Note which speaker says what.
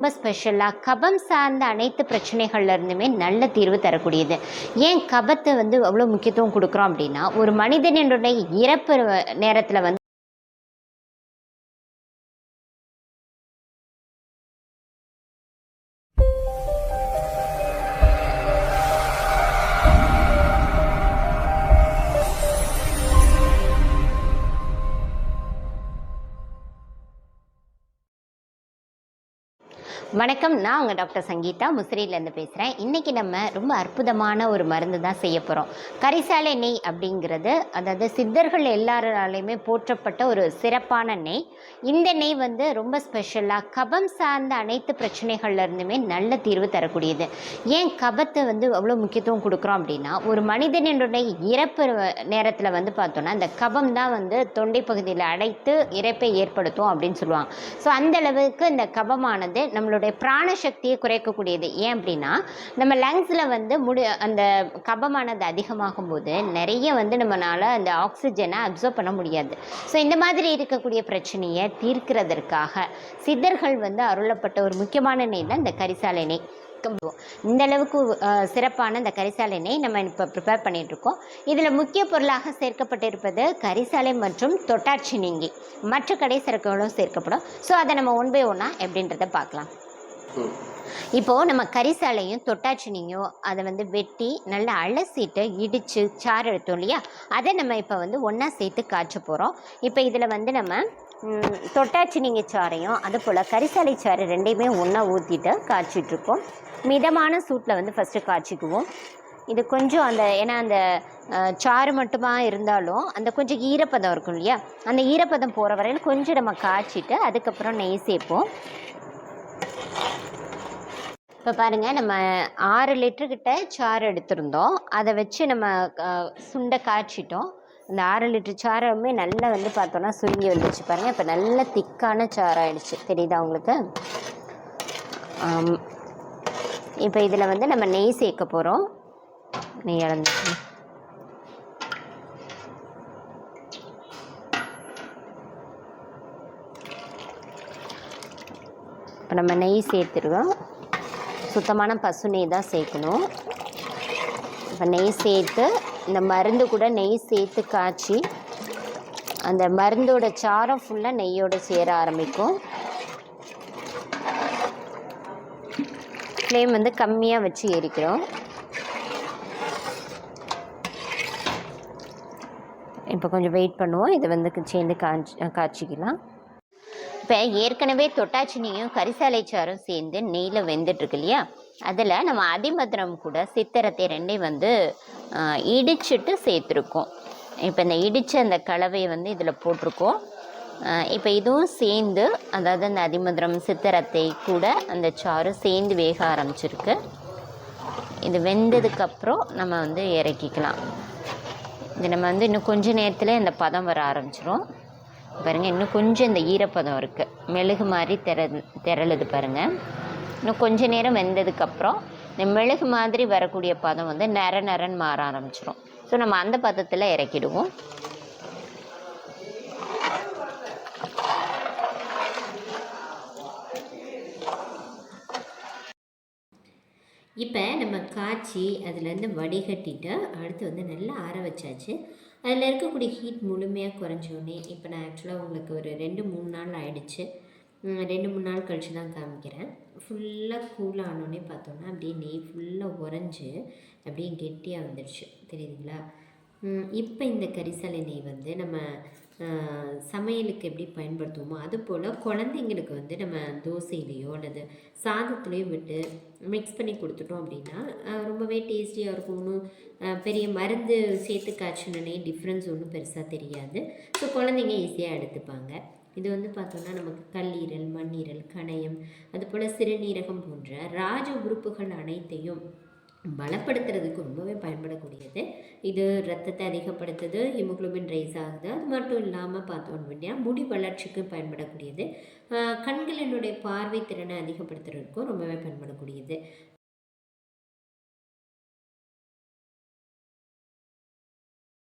Speaker 1: ரொம்ப ஸ்பெஷலாக கபம் சார்ந்த அனைத்து பிரச்சனைகள்லேருந்துமே நல்ல தீர்வு தரக்கூடியது. ஏன் கபத்தை வந்து அவ்வளோ முக்கியத்துவம் கொடுக்குறோம் அப்படின்னா ஒரு மனிதனுடைய இறப்பு நேரத்தில் வந்து வணக்கம் நான் உங்கள் டாக்டர் சங்கீதா. முசிறியிலேருந்து பேசுகிறேன் இன்றைக்கி நம்ம ரொம்ப அற்புதமான ஒரு மருந்து தான் செய்ய போகிறோம் கரிசாலை நெய் அப்படிங்கிறது அதாவது சித்தர்கள் எல்லாராலையுமே போற்றப்பட்ட ஒரு சிறப்பான நெய். இந்த நெய் வந்து ரொம்ப ஸ்பெஷலாக கபம் சார்ந்த அனைத்து பிரச்சனைகள்லேருந்துமே நல்ல தீர்வு தரக்கூடியது. ஏன் கபத்தை வந்து அவ்வளோ முக்கியத்துவம் கொடுக்குறோம் அப்படின்னா ஒரு மனிதனுடைய இறப்பு நேரத்தில் வந்து பார்த்தோன்னா அந்த கபம் தான் வந்து தொண்டை பகுதியில் அடைத்து இறப்பை ஏற்படுத்தும் அப்படின்னு சொல்லுவாங்க. ஸோ அந்த அளவுக்கு இந்த கபமானது நம்மளோட நம்மளுடைய பிராண சக்தியை குறைக்கக்கூடியது. ஏன் அப்படின்னா நம்ம லங்ஸில் வந்து முடி அந்த கபமானது அதிகமாகும் போது நிறைய வந்து நம்மளால் அந்த ஆக்சிஜனை அப்சர்வ் பண்ண முடியாது. ஸோ இந்த மாதிரி இருக்கக்கூடிய பிரச்சனையை தீர்க்கிறதற்காக சித்தர்கள் வந்து அருளப்பட்ட ஒரு முக்கியமான நெய் தான் இந்த கரிசாலை நெய் இந்த அளவுக்கு சிறப்பான இந்த கரிசாலினை நம்ம இப்போ ப்ரிப்பேர் பண்ணிகிட்ருக்கோம் இதில் முக்கிய பொருளாக சேர்க்கப்பட்டிருப்பது கரிசாலை மற்றும் தொட்டாட்சி நீங்கி. மற்ற கடை சரக்குகளும் சேர்க்கப்படும். ஸோ அதை நம்ம ஒன் பை ஒன்னாக எப்படின்றத பார்க்கலாம்.
Speaker 2: Hmm.
Speaker 1: இப்போது நம்ம கரிசாலையும் தொட்டாச்சினியும் அதை வந்து வெட்டி நல்லா அலசிட்டு இடித்து சாறு எடுத்தோம் இல்லையா? அதை நம்ம இப்போ வந்து ஒன்றா சேர்த்து காய்ச்ச போகிறோம் இப்போ இதில் வந்து நம்ம தொட்டாச்சினிங்க சாறையும் அது போல் கரிசாலை சாறு ரெண்டையுமே ஒன்றா ஊற்றிட்டு காய்ச்சிட்ருக்கோம் மிதமான சூட்டில் வந்து ஃபஸ்ட்டு காய்ச்சிக்குவோம். இது கொஞ்சம் அந்த ஏன்னா அந்த சாறு மட்டுமா இருந்தாலும் அந்த கொஞ்சம் ஈரப்பதம் இருக்கும் இல்லையா? அந்த ஈரப்பதம் போகிற வரையில் கொஞ்சம் நம்ம காய்ச்சிட்டு அதுக்கப்புறம் நெய் சேர்ப்போம். இப்போ பாருங்கள் நம்ம ஆறு லிட்டருக்கிட்ட சாறு எடுத்திருந்தோம். அதை வச்சு நம்ம சுண்டை காய்ச்சிட்டோம். இந்த ஆறு லிட்டர் சாரமே நல்லா வந்து பார்த்தோன்னா சுருங்கி வந்துச்சு பாருங்கள் இப்போ நல்ல திக்கான சாறாயிடுச்சு. தெரியுதா உங்களுக்கு? இப்போ இதில் வந்து நம்ம நெய் சேர்க்க போகிறோம் நெய் இழந்துச்சு இப்போ நம்ம நெய் சேர்த்துருவோம் சுத்தமான பசு நெய் தான் சேர்க்கணும். இப்போ நெய் சேர்த்து இந்த மருந்து கூட நெய் சேர்த்து காய்ச்சி அந்த மருந்தோட சாரம் ஃபுல்லாக நெய்யோடு சேர ஆரம்பிக்கும். ஃப்ளேம் வந்து கம்மியாக வச்சு எரிக்கிறோம். இப்போ கொஞ்சம் வெயிட் பண்ணுவோம். இதை வந்து சேர்ந்து காய்ச்சி காய்ச்சிக்கலாம். இப்போ ஏற்கனவே தொட்டாச்சினியும் கரிசாலை சாரும் சேர்ந்து நெய்யில் வெந்துட்டுருக்கு இல்லையா அதில் நம்ம அதிமதுரம் கூட சித்திரத்தை ரெண்டையும் வந்து இடிச்சிட்டு சேர்த்துருக்கோம். இப்போ இந்த இடித்த அந்த கலவையை வந்து இதில் போட்டிருக்கோம். இப்போ இதுவும் சேர்ந்து அதாவது அந்த அதிமதுரம் சித்திரத்தை கூட அந்த சாறு சேர்ந்து வேக ஆரம்பிச்சிருக்கு. இது வெந்ததுக்கப்புறம் நம்ம வந்து இறக்கிக்கலாம். இது நம்ம வந்து இன்னும் கொஞ்ச நேரத்தில் இந்த பதம் வர ஆரம்பிச்சிரும். பாருங்க இன்னும் கொஞ்சம் இந்த ஈரப்பதம் இருக்குது மெழுகு மாதிரி திற திரளுது பாருங்க. இன்னும் கொஞ்ச நேரம் வெந்ததுக்கப்புறம் இந்த மெழுகு மாதிரி வரக்கூடிய பதம் வந்து நர நரன்னு மாற ஆரம்பிச்சிரும். ஸோ நம்ம அந்த பதத்தில் இறக்கிடுவோம். இப்போ நம்ம காய்ச்சி அதுலேருந்து வடிகட்டிட்டு அடுத்து வந்து நல்லா ஆற வச்சாச்சு. அதில் இருக்கக்கூடிய ஹீட் முழுமையாக குறைஞ்சோடனே இப்போ நான் ஆக்சுவலாக உங்களுக்கு ஒரு ரெண்டு மூணு நாள் ஆயிடுச்சு. ரெண்டு மூணு நாள் கழிச்சு தான் காமிக்கிறேன். ஃபுல்லாக கூல் ஆனோடனே பார்த்தோன்னா அப்படியே நெய் ஃபுல்லாக உறைஞ்சி அப்படியே கெட்டியாக வந்துடுச்சு. தெரியுதுங்களா? இப்போ இந்த கரிசலை நெய் வந்து நம்ம சமையலுக்கு எப்படி பயன்படுத்துவோமோ அதுபோல் குழந்தைங்களுக்கு வந்து நம்ம தோசையிலையோ அல்லது சாதத்துலேயோ விட்டு மிக்ஸ் பண்ணி கொடுத்துட்டோம் அப்படின்னா ரொம்பவே டேஸ்டியாக இருக்கும். ஒன்றும் பெரிய மருந்து சேர்த்து காய்ச்சினே டிஃப்ரென்ஸ் ஒன்றும் பெருசாக தெரியாது. ஸோ குழந்தைங்க ஈஸியாக எடுத்துப்பாங்க. இது வந்து பார்த்தோன்னா நமக்கு கல்லீரல் மண்ணீரல் கணையம் அதுபோல் சிறுநீரகம் போன்ற ராஜ உறுப்புகள் அனைத்தையும் பலப்படுத்துறதுக்கு ரொம்பவே பயன்படக்கூடியது. இது ரத்தத்தை அதிகப்படுத்துது ஹிமோக்ளோபின் ரைஸ் ஆகுது. அது மட்டும் இல்லாமல் பார்த்தோம் அப்படின்னா முடி வளர்ச்சிக்கு பயன்படக்கூடியது. கண்களினுடைய பார்வை திறனை அதிகப்படுத்துறதுக்கும் ரொம்பவே பயன்படக்கூடியது.